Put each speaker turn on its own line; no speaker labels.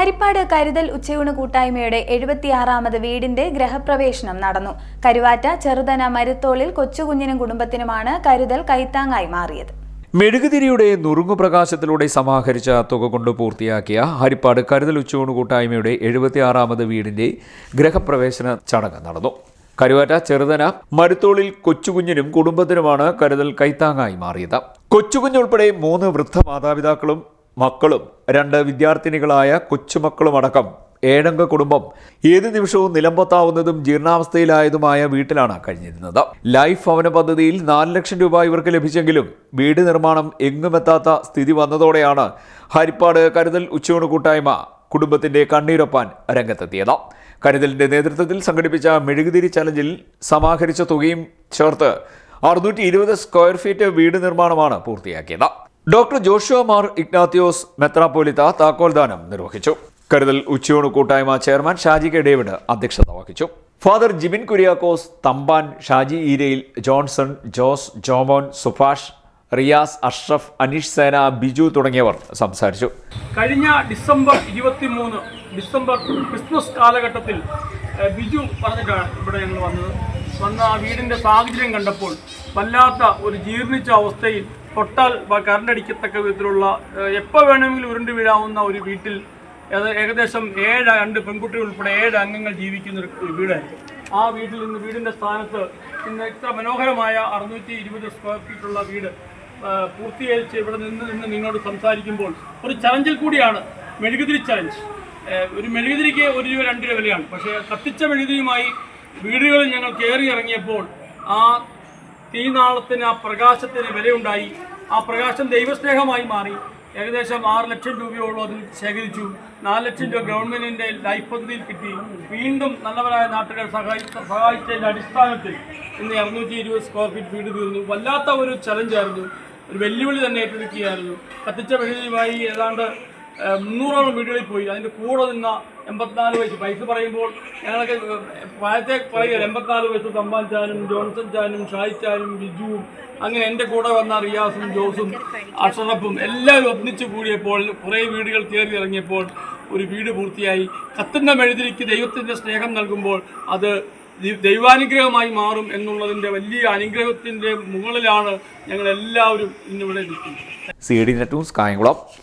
ഹരിപ്പാട് കരുതൽ ഉച്ചയൂണ് കൂട്ടായ്മയുടെ എഴുപത്തിയാറാമത് വീടിന്റെ ഗ്രഹപ്രവേശനം നടന്നു. കരുവാറ്റ ചെറുതന മരുത്തോളിൽ കൊച്ചുകുഞ്ഞിനും കുടുംബത്തിനുമാണ് കരുതൽ കൈത്താങ്ങായി മാറിയത്.
മെഴുകുതിരിയുടെ നുറുങ്ങുപ്രകാശത്തിലൂടെ സമാഹരിച്ച തുക കൊണ്ട് പൂർത്തിയാക്കിയ ഹരിപ്പാട് കരുതൽ ഉച്ചയൂണ് കൂട്ടായ്മയുടെ എഴുപത്തിയാറാമത് വീടിന്റെ ഗ്രഹപ്രവേശന ചടങ്ങ് നടന്നു. കരുവാറ്റ ചെറുതന മരുത്തോളിൽ കൊച്ചുകുഞ്ഞിനും കുടുംബത്തിനുമാണ് കരുതൽ കൈത്താങ്ങായി മാറിയത്. കൊച്ചുകുഞ്ഞുൾപ്പെടെ മൂന്ന് വൃദ്ധ മാതാപിതാക്കളും മക്കളും രണ്ട് വിദ്യാർത്ഥിനികളായ കൊച്ചുമക്കളുമടക്കം ഏഴംഗ കുടുംബം ഏത് നിമിഷവും നിലമ്പത്താവുന്നതും ജീർണാവസ്ഥയിലായതുമായ വീട്ടിലാണ് കഴിഞ്ഞിരുന്നത്. ലൈഫ് ഭവന പദ്ധതിയിൽ നാല് ലക്ഷം രൂപ ഇവർക്ക് ലഭിച്ചെങ്കിലും വീട് നിർമ്മാണം എങ്ങുമെത്താത്ത സ്ഥിതി വന്നതോടെയാണ് ഹരിപ്പാട് കരുതൽ ഉച്ചയൂണ് കൂട്ടായ്മ കുടുംബത്തിന്റെ കണ്ണീരൊപ്പാൻ രംഗത്തെത്തിയത്. കരുതലിന്റെ നേതൃത്വത്തിൽ സംഘടിപ്പിച്ച മെഴുകുതിരി ചലഞ്ചിൽ സമാഹരിച്ച തുകയും ചേർത്ത് അറുന്നൂറ്റി ഇരുപത് സ്ക്വയർ ഫീറ്റ് വീട് നിർമ്മാണമാണ് പൂർത്തിയാക്കിയത്. ഡോക്ടർ ജോഷുവ മാർ ഇഗ്നാത്യോസ് മെത്രാപ്പോലിത്ത താക്കോൽദാനം നിർവഹിച്ചു. കരുതൽ ഉച്ചയൂണ് കൂട്ടായ്മ ചെയർമാൻ ഷാജി കെ ഡേവിഡ് അധ്യക്ഷത വഹിച്ചു. ഫാദർ ജിബിൻ കുര്യാക്കോസ് തമ്പാൻ ഷാജി ഈരയിൽ ജോൺസൺ ജോസ് ജോമോൻ സുഭാഷ് റിയാസ് അഷ്റഫ് അനീഷ് സേന ബിജു തുടങ്ങിയവർ സംസാരിച്ചു.
കഴിഞ്ഞ ഡിസംബർ ഇരുപത്തി മൂന്ന് ഡിസംബർ ക്രിസ്മസ് കാലഘട്ടത്തിൽ ബിജു പറഞ്ഞിട്ടാണ് ഇവിടെ ഞങ്ങൾ വന്നത്. വന്ന ആ വീടിന്റെ സാഹചര്യം കണ്ടപ്പോൾ വല്ലാത്ത ഒരു ജീർണിച്ച അവസ്ഥയിൽ തൊട്ടാൽ കറണ്ട് അടിക്കത്തക്ക വിധത്തിലുള്ള എപ്പോൾ വേണമെങ്കിലും ഉരുണ്ട് വീഴാവുന്ന ഒരു വീട്ടിൽ അത് ഏകദേശം ഏഴ് രണ്ട് പെൺകുട്ടികൾ ഉൾപ്പെടെ ഏഴ് അംഗങ്ങൾ ജീവിക്കുന്ന ഒരു വീടായിരുന്നു ആ വീട്ടിൽ നിന്ന് വീടിന്റെ സ്ഥാനത്ത് ഇന്ന് ഇത്ര മനോഹരമായ അറുന്നൂറ്റി ഇരുപത് സ്ക്വയർ ഫീറ്റുള്ള വീട് പൂർത്തീകരിച്ച് ഇവിടെ നിന്ന് നിന്ന് നിങ്ങളോട് സംസാരിക്കുമ്പോൾ ഒരു ചലഞ്ചിൽ കൂടിയാണ് മെഴുകുതിരി ചലഞ്ച് ഒരു മെഴുകുതിരിക്ക് ഒരു രൂപ രണ്ട് രൂപ വിലയാണ്. പക്ഷേ കത്തിച്ച മെഴുകുതിരിയുമായി വീടുകളിൽ ഞങ്ങൾ കയറി ഇറങ്ങിയപ്പോൾ ആ തീനാളത്തിന് ആ പ്രകാശത്തിന് വിലയുണ്ടായി. ആ പ്രകാശം ദൈവസ്നേഹമായി മാറി. ഏകദേശം ആറ് ലക്ഷം രൂപയോളം അതിൽ ശേഖരിച്ചു. നാല് ലക്ഷം രൂപ ഗവൺമെന്റിന്റെ ലൈഫ് പദ്ധതിയിൽ കിട്ടി. വീണ്ടും നല്ലവരായ നാട്ടുകാർ സഹായിച്ച സഹായിച്ചതിന്റെ അടിസ്ഥാനത്തിൽ ഇന്ന് ഇരുന്നൂറ്റി ഇരുപത് സ്ക്വയർ ഫീറ്റ് വീട് തീർന്നു. വല്ലാത്ത ഒരു ചലഞ്ചായിരുന്നു ഒരു വെല്ലുവിളി തന്നെ ഏറ്റെടുക്കുകയായിരുന്നു. കത്തിച്ച വെള്ളിയുമായി ഏതാണ്ട് മുന്നൂറോളം വീടുകളിൽ പോയി. അതിന്റെ കൂടെ നിന്ന എൺപത്തിനാല് വയസ്സ്. വയസ്സ് പറയുമ്പോൾ ഞങ്ങളൊക്കെ പ്രായത്തെ പറയുക എൺപത്തിനാല് വയസ്സ് തമ്പാൻ ചാനും ജോൺസൺ ചാനും ഷായി ചാനും ബിജുവും അങ്ങനെ എന്റെ കൂടെ വന്ന റിയാസും ജോസും അഷറഫും എല്ലാവരും ഒന്നിച്ചു കൂടിയപ്പോൾ കുറേ വീടുകൾ കയറി ഇറങ്ങിയപ്പോൾ ഒരു വീട് പൂർത്തിയായി. കത്തുന്ന മെഴുതിരിക്ക് ദൈവത്തിന്റെ സ്നേഹം നൽകുമ്പോൾ അത് ദൈവാനുഗ്രഹമായി മാറും എന്നുള്ളതിന്റെ വലിയ അനുഗ്രഹത്തിന്റെ മുകളിലാണ് ഞങ്ങൾ എല്ലാവരും ഇന്നിവിടെ നിൽക്കുന്നത്.
C D net news Kayamkulam.